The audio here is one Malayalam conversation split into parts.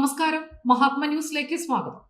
നമസ്കാരം. മഹാത്മ ന്യൂസിലേക്ക് സ്വാഗതം.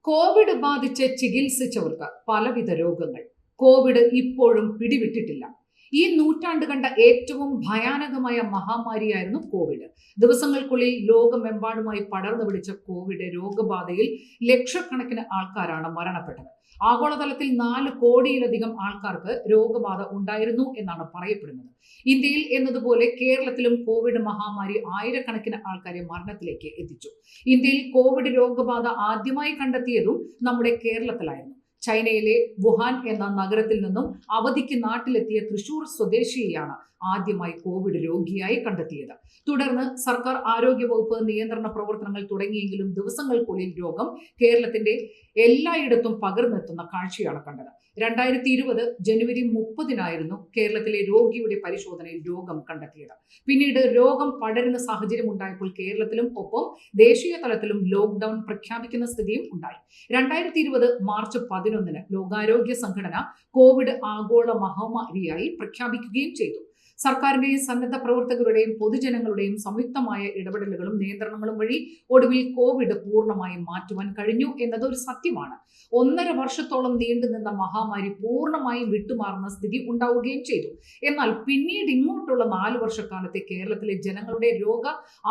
കോവിഡ് ബാധിച്ച് ചികിത്സിച്ചവർക്ക് പലവിധ രോഗങ്ങൾ. കോവിഡ് ഇപ്പോഴും പിടിവിട്ടിട്ടില്ല. ഈ നൂറ്റാണ്ട് കണ്ട ഏറ്റവും ഭയാനകമായ മഹാമാരിയായിരുന്നു കോവിഡ്. ദിവസങ്ങൾക്കുള്ളിൽ ലോകമെമ്പാടുമായി പടർന്നു പിടിച്ച കോവിഡ് രോഗബാധയിൽ ലക്ഷക്കണക്കിന് ആൾക്കാരാണ് മരണപ്പെട്ടത്. ആഗോളതലത്തിൽ നാല് കോടിയിലധികം ആൾക്കാർക്ക് രോഗബാധ ഉണ്ടായിരുന്നു എന്നാണ് പറയപ്പെടുന്നത്. ഇന്ത്യയിൽ എന്നതുപോലെ കേരളത്തിലും കോവിഡ് മഹാമാരി ആയിരക്കണക്കിന് ആൾക്കാരെ മരണത്തിലേക്ക് എത്തിച്ചു. ഇന്ത്യയിൽ കോവിഡ് രോഗബാധ ആദ്യമായി കണ്ടെത്തിയതും നമ്മുടെ കേരളത്തിലായിരുന്നു. ചൈനയിലെ വുഹാൻ എന്ന നഗരത്തിൽ നിന്നും അവധിക്ക് നാട്ടിലെത്തിയ തൃശൂർ സ്വദേശിയെയാണ് ആദ്യമായി കോവിഡ് രോഗിയായി കണ്ടെത്തിയത്. തുടർന്ന് സർക്കാർ ആരോഗ്യവകുപ്പ് നിയന്ത്രണ പ്രവർത്തനങ്ങൾ തുടങ്ങിയെങ്കിലും ദിവസങ്ങൾക്കുള്ളിൽ രോഗം കേരളത്തിന്റെ എല്ലായിടത്തും പകർന്നെത്തുന്ന കാഴ്ചയാണ് കണ്ടത്. രണ്ടായിരത്തി ഇരുപത് ജനുവരി മുപ്പതിനായിരുന്നു കേരളത്തിലെ രോഗിയുടെ പരിശോധനയിൽ രോഗം കണ്ടെത്തിയത്. പിന്നീട് രോഗം പടരുന്ന സാഹചര്യം ഉണ്ടായപ്പോൾ കേരളത്തിലും ഒപ്പം ദേശീയ തലത്തിലും ലോക്ക്ഡൌൺ പ്രഖ്യാപിക്കുന്ന സ്ഥിതിയും ഉണ്ടായി. രണ്ടായിരത്തി മാർച്ച് മാർച്ച് പതിനൊന്നിന് ലോകാരോഗ്യ സംഘടന കോവിഡ് ആഗോള മഹാമാരിയായി പ്രഖ്യാപിക്കുകയും ചെയ്തു. സർക്കാരിന്റെയും സന്നദ്ധ പ്രവർത്തകരുടെയും പൊതുജനങ്ങളുടെയും സംയുക്തമായ ഇടപെടലുകളും നിയന്ത്രണങ്ങളും വഴി ഒടുവിൽ കോവിഡ് പൂർണമായും മാറ്റുവാൻ കഴിഞ്ഞു എന്നത് ഒരു സത്യമാണ്. ഒന്നര വർഷത്തോളം നീണ്ടുനിന്ന മഹാമാരി പൂർണമായും വിട്ടുമാറുന്ന സ്ഥിതി ഉണ്ടാവുകയും ചെയ്തു. എന്നാൽ പിന്നീട് ഇങ്ങോട്ടുള്ള നാല് വർഷക്കാലത്തെ കേരളത്തിലെ ജനങ്ങളുടെ രോഗ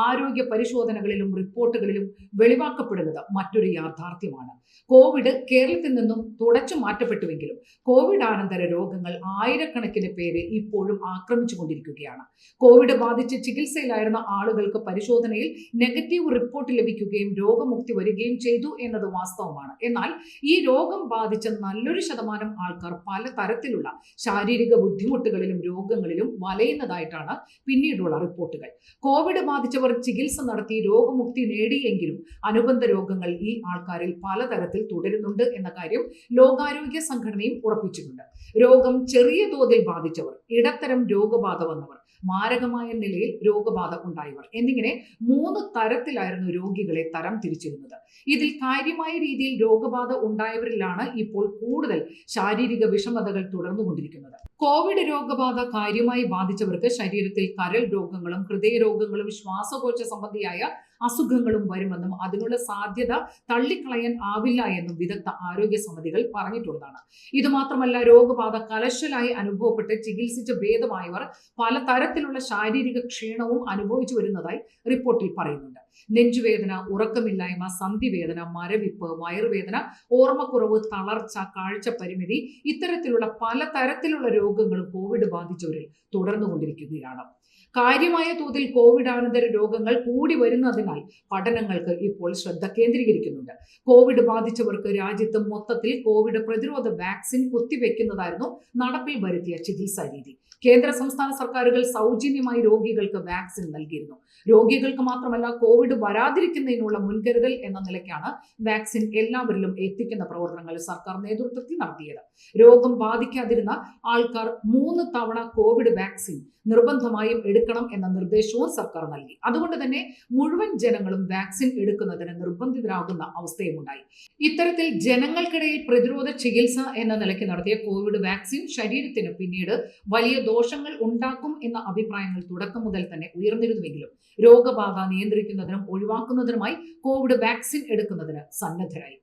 ആരോഗ്യ പരിശോധനകളിലും റിപ്പോർട്ടുകളിലും വെളിവാക്കപ്പെടുന്നത് മറ്റൊരു യാഥാർത്ഥ്യമാണ്. കോവിഡ് കേരളത്തിൽ നിന്നും തുടച്ചു മാറ്റപ്പെട്ടുവെങ്കിലും കോവിഡ് ആനന്തര രോഗങ്ങൾ ആയിരക്കണക്കിന് പേരെ ഇപ്പോഴും ആക്രമിച്ചു കൊണ്ടിരിക്കുകയാണ് കോവിഡ് ബാധിച്ച് ചികിത്സയിലായിരുന്ന ആളുകൾക്ക് പരിശോധനയിൽ നെഗറ്റീവ് റിപ്പോർട്ട് ലഭിക്കുകയും രോഗമുക്തി വരികയും ചെയ്തു എന്നത് വാസ്തവമാണ്. എന്നാൽ ഈ രോഗം ബാധിച്ച നല്ലൊരു ശതമാനം ആൾക്കാർ പല തരത്തിലുള്ള ശാരീരിക ബുദ്ധിമുട്ടുകളിലും രോഗങ്ങളിലും വലയുന്നതായിട്ടാണ് പിന്നീടുള്ള റിപ്പോർട്ടുകൾ. കോവിഡ് ബാധിച്ചവർ ചികിത്സ നടത്തി രോഗമുക്തി നേടിയെങ്കിലും അനുബന്ധ രോഗങ്ങൾ ഈ ആൾക്കാരിൽ പലതരത്തിൽ തുടരുന്നുണ്ട് എന്ന കാര്യം ലോകാരോഗ്യ സംഘടനയും ഉറപ്പിച്ചിട്ടുണ്ട്. രോഗം ചെറിയ തോതിൽ ബാധിച്ചവർ ഇടത്തരം രോഗബാധ വന്നവർ മാരകമായ നിലയിൽ രോഗബാധ ഉണ്ടായവർ എന്നിങ്ങനെ മൂന്ന് തരത്തിലായിരുന്നു രോഗികളെ തരം തിരിച്ചിരുന്നത്. ഇതിൽ കാര്യമായ രീതിയിൽ രോഗബാധ ഉണ്ടായവരിലാണ് ഇപ്പോൾ കൂടുതൽ ശാരീരിക വിഷമതകൾ തുടർന്നുകൊണ്ടിരിക്കുന്നത്. കോവിഡ് രോഗബാധ കാര്യമായി ബാധിച്ചവർക്ക് ശരീരത്തിൽ കരൾ രോഗങ്ങളും ഹൃദയരോഗങ്ങളും ശ്വാസകോശ സംബന്ധിയായ അസുഖങ്ങളും വരുമെന്നും അതിനുള്ള സാധ്യത തള്ളിക്കളയാൻ ആവില്ല എന്നും വിദഗ്ധ ആരോഗ്യ സമിതികൾ പറഞ്ഞിട്ടുള്ളതാണ്. ഇതുമാത്രമല്ല രോഗബാധ കലശലായി അനുഭവപ്പെട്ട് ചികിത്സിച്ച ഭേദമായവർ പല തരത്തിലുള്ള ശാരീരിക ക്ഷീണവും അനുഭവിച്ചു വരുന്നതായി റിപ്പോർട്ടിൽ പറയുന്നുണ്ട്. നെഞ്ചുവേദന ഉറക്കമില്ലായ്മ സന്ധിവേദന മരവിപ്പ് വയറുവേദന ഓർമ്മക്കുറവ് തളർച്ച കാഴ്ച പരിമിതി ഇത്തരത്തിലുള്ള പല തരത്തിലുള്ള രോഗങ്ങളും കോവിഡ് ബാധിച്ചവരിൽ തുടർന്നുകൊണ്ടിരിക്കുകയാണ് കാര്യമായ തോതിൽ കോവിഡാനന്തര രോഗങ്ങൾ കൂടി വരുന്നതിനാൽ പഠനങ്ങൾക്ക് ഇപ്പോൾ ശ്രദ്ധ കേന്ദ്രീകരിക്കുന്നുണ്ട്. കോവിഡ് ബാധിച്ചവർക്ക് രാജ്യത്ത് മൊത്തത്തിൽ കോവിഡ് പ്രതിരോധ വാക്സിൻ കുത്തിവെക്കുന്നതായിരുന്നു നടപ്പിൽ വരുത്തിയ ചികിത്സാ രീതി. കേന്ദ്ര സംസ്ഥാന സർക്കാരുകൾ സൗജന്യമായി രോഗികൾക്ക് വാക്സിൻ നൽകിയിരുന്നു. രോഗികൾക്ക് മാത്രമല്ല കോവിഡ് വരാതിരിക്കുന്നതിനുള്ള മുൻകരുതൽ എന്ന നിലയ്ക്കാണ് വാക്സിൻ എല്ലാവരിലും എത്തിക്കുന്ന പ്രവർത്തനങ്ങൾ സർക്കാർ നേതൃത്വത്തിൽ നടത്തിയത്. രോഗം ബാധിക്കാതിരുന്ന ആൾക്കാർ മൂന്ന് തവണ കോവിഡ് വാക്സിൻ നിർബന്ധമായും എടുക്കണം എന്ന നിർദ്ദേശവും സർക്കാർ നൽകി. അതുകൊണ്ട് തന്നെ മുഴുവൻ ജനങ്ങളും വാക്സിൻ എടുക്കുന്നതിന് നിർബന്ധിതരാകുന്ന അവസ്ഥയും ഉണ്ടായി. ഇത്തരത്തിൽ ജനങ്ങൾക്കിടയിൽ പ്രതിരോധ ചികിത്സ എന്ന നിലയ്ക്ക് നടത്തിയ കോവിഡ് വാക്സിൻ ശരീരത്തിന് പിന്നീട് വലിയ ദോഷങ്ങൾ ഉണ്ടാക്കും എന്ന അഭിപ്രായങ്ങൾ തുടക്കം മുതൽ തന്നെ ഉയർന്നിരുന്നുവെങ്കിലും രോഗബാധ നിയന്ത്രിക്കുന്നതിനും ഒഴിവാക്കുന്നതിനുമായി കോവിഡ് വാക്സിൻ എടുക്കുന്നതിന് സന്നദ്ധരായി.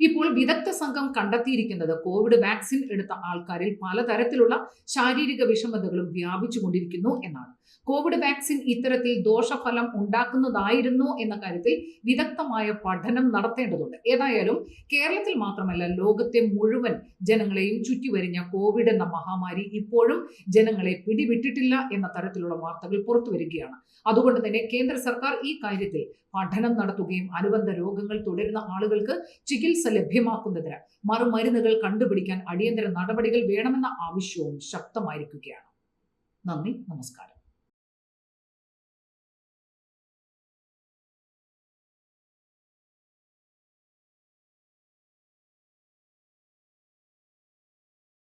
ഇപ്പോൾ വിദഗ്ധ സംഘം കണ്ടെത്തിയിരിക്കുന്നത് കോവിഡ് വാക്സിൻ എടുത്ത ആൾക്കാരിൽ പലതരത്തിലുള്ള ശാരീരിക വിഷമതകളും വ്യാപിച്ചു കൊണ്ടിരിക്കുന്നു എന്നാണ്. കോവിഡ് വാക്സിൻ ഇത്തരത്തിൽ ദോഷഫലം ഉണ്ടാക്കുന്നതായിരുന്നു എന്ന കാര്യത്തിൽ വിദഗ്ധമായ പഠനം നടത്തേണ്ടതുണ്ട്. ഏതായാലും കേരളത്തിൽ മാത്രമല്ല ലോകത്തെ മുഴുവൻ ജനങ്ങളെയും ചുറ്റിവരിഞ്ഞ കോവിഡ് എന്ന മഹാമാരി ഇപ്പോഴും ജനങ്ങളെ പിടിവിട്ടിട്ടില്ല എന്ന തരത്തിലുള്ള വാർത്തകൾ പുറത്തു വരികയാണ്. അതുകൊണ്ട് തന്നെ കേന്ദ്ര സർക്കാർ ഈ കാര്യത്തിൽ പഠനം നടത്തുകയും അനുബന്ധ രോഗങ്ങൾ തുടരുന്ന ആളുകൾക്ക് ചികിത്സ ലഭ്യമാക്കുന്നതിന് മറുമരുന്നുകൾ കണ്ടുപിടിക്കാൻ അടിയന്തര നടപടികൾ വേണമെന്ന ആവശ്യവും ശക്തമായിരിക്കുകയാണ്. നന്ദി നമസ്കാരം.